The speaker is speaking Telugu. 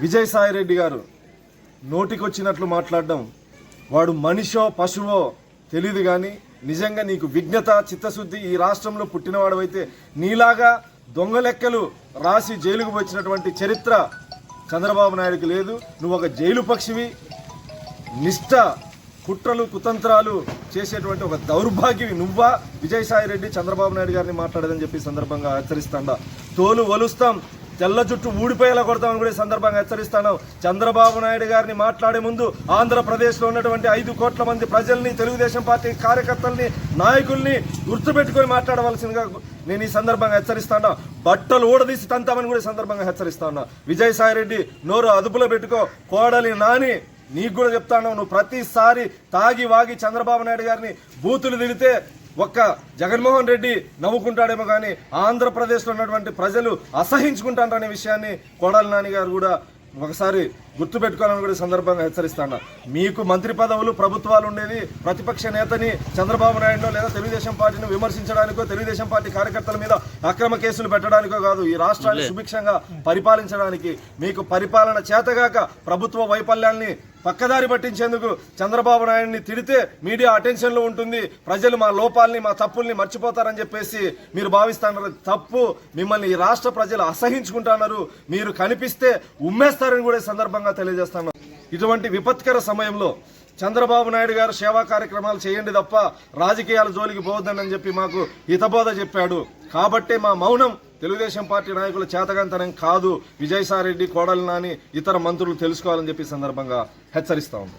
విజయసాయి రెడ్డి గారు నోటికొచ్చినట్లు మాట్లాడడం వాడు మనిషో పశువో తెలియదు కానీ నిజంగా నీకు విజ్ఞత చిత్తశుద్ధి ఈ రాష్ట్రంలో పుట్టినవాడవైతే నీలాగా దొంగ లెక్కలు రాసి జైలుకు వచ్చినటువంటి చరిత్ర చంద్రబాబు నాయుడుకి లేదు. నువ్వు ఒక జైలు పక్షివి. నిష్ట కుట్రలు కుతంత్రాలు చేసేటువంటి ఒక దౌర్భాగ్యవి నువ్వా? విజయసాయి రెడ్డి చంద్రబాబు నాయుడు గారిని మాట్లాడదని చెప్పి సందర్భంగా హెచ్చరిస్తాడా. తోలు వలుస్తాం తెల్ల జుట్టు ఊడిపోయేలా కొడతామని కూడా ఈ సందర్భంగా హెచ్చరిస్తాను. చంద్రబాబు నాయుడు గారిని మాట్లాడే ముందు ఆంధ్రప్రదేశ్లో ఉన్నటువంటి ఐదు కోట్ల మంది ప్రజల్ని తెలుగుదేశం పార్టీ కార్యకర్తల్ని నాయకుల్ని గుర్తుపెట్టుకొని మాట్లాడవలసిందిగా నేను ఈ సందర్భంగా హెచ్చరిస్తాను. బట్టలు ఊడదీసి తంతామని కూడా ఈ సందర్భంగా హెచ్చరిస్తాను. విజయసాయి రెడ్డి నోరు అదుపులో పెట్టుకో కోడలి నాని నీకు కూడా చెప్తాను నువ్వు ప్రతిసారి తాగి వాగి చంద్రబాబు నాయుడు గారిని బూతులు తిరిగితే ఒక్క జగన్మోహన్ రెడ్డి నవ్వుకుంటాడేమో కానీ ఆంధ్రప్రదేశ్లో ఉన్నటువంటి ప్రజలు అసహించుకుంటారనే విషయాన్ని కొడాలి నాని గారు కూడా ఒకసారి గుర్తుపెట్టుకోవాలని కూడా సందర్భంగా హెచ్చరిస్తాను మీకు మంత్రి పదవులు ప్రభుత్వాలు ఉండేది ప్రతిపక్ష నేతని చంద్రబాబు నాయుడు లేదా తెలుగుదేశం పార్టీని విమర్శించడానికో తెలుగుదేశం పార్టీ కార్యకర్తల మీద అక్రమ కేసులు పెట్టడానికో కాదు ఈ రాష్ట్రాన్ని సుభిక్షంగా పరిపాలించడానికి మీకు పరిపాలన చేతగాక ప్రభుత్వ వైఫల్యాల్ని పక్కదారి పట్టించేందుకు చంద్రబాబు నాయుడిని తిడితే మీడియా అటెన్షన్లో ఉంటుంది. ప్రజలు మా లోపాలని మా తప్పుల్ని మర్చిపోతారని చెప్పేసి మీరు భావిస్తున్నారు. తప్పు మిమ్మల్ని ఈ రాష్ట్ర ప్రజలు అసహించుకుంటున్నారు. మీరు కనిపిస్తే ఉమ్మేస్తారని కూడా సందర్భంగా తెలియజేస్తాను. ఇటువంటి విపత్కర సమయంలో చంద్రబాబు నాయుడు గారు సేవా కార్యక్రమాలు చేయండి తప్ప రాజకీయాల జోలికి పోవద్దని చెప్పి మాకు హితబోధ చెప్పాడు. కాబట్టే మా మౌనం తెలుగుదేశం పార్టీ నాయకుల చేతగంతనం కాదు. విజయసాయిరెడ్డి కోడలి నాని ఇతర మంత్రులు తెలుసుకోవాలని చెప్పి సందర్భంగా హెచ్చరిస్తా ఉంది